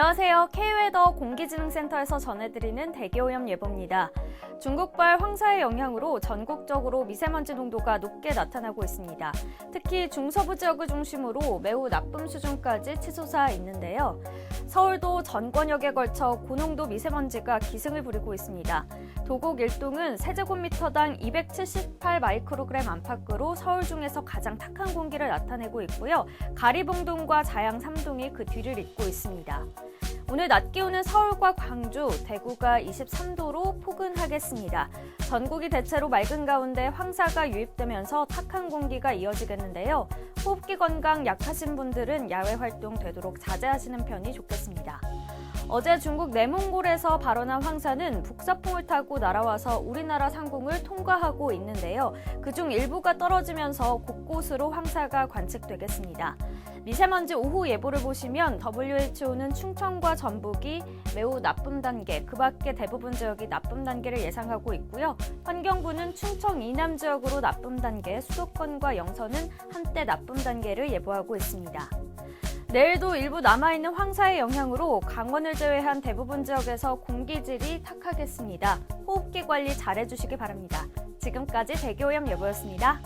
안녕하세요. K웨더 공기지능센터에서 전해드리는 대기오염 예보입니다. 중국발 황사의 영향으로 전국적으로 미세먼지 농도가 높게 나타나고 있습니다. 특히 중서부 지역을 중심으로 매우 나쁨 수준까지 치솟아 있는데요. 서울도 전권역에 걸쳐 고농도 미세먼지가 기승을 부리고 있습니다. 도곡 일동은 세제곱미터당 278 마이크로그램 안팎으로 서울 중에서 가장 탁한 공기를 나타내고 있고요. 가리봉동과 자양 3동이 그 뒤를 잇고 있습니다. 오늘 낮 기온은 서울과 광주, 대구가 23도로 포근하겠습니다. 전국이 대체로 맑은 가운데 황사가 유입되면서 탁한 공기가 이어지겠는데요. 호흡기 건강 약하신 분들은 야외 활동 되도록 자제하시는 편이 좋겠습니다. 어제 중국 내몽골에서 발원한 황사는 북서풍을 타고 날아와서 우리나라 상공을 통과하고 있는데요. 그중 일부가 떨어지면서 곳곳으로 황사가 관측되겠습니다. 미세먼지 오후 예보를 보시면 WHO는 충청과 전북이 매우 나쁨 단계, 그 밖에 대부분 지역이 나쁨 단계를 예상하고 있고요. 환경부는 충청 이남 지역으로 나쁨 단계, 수도권과 영서는 한때 나쁨 단계를 예보하고 있습니다. 내일도 일부 남아있는 황사의 영향으로 강원을 제외한 대부분 지역에서 공기질이 탁하겠습니다. 호흡기 관리 잘 해주시기 바랍니다. 지금까지 대기오염 예보였습니다.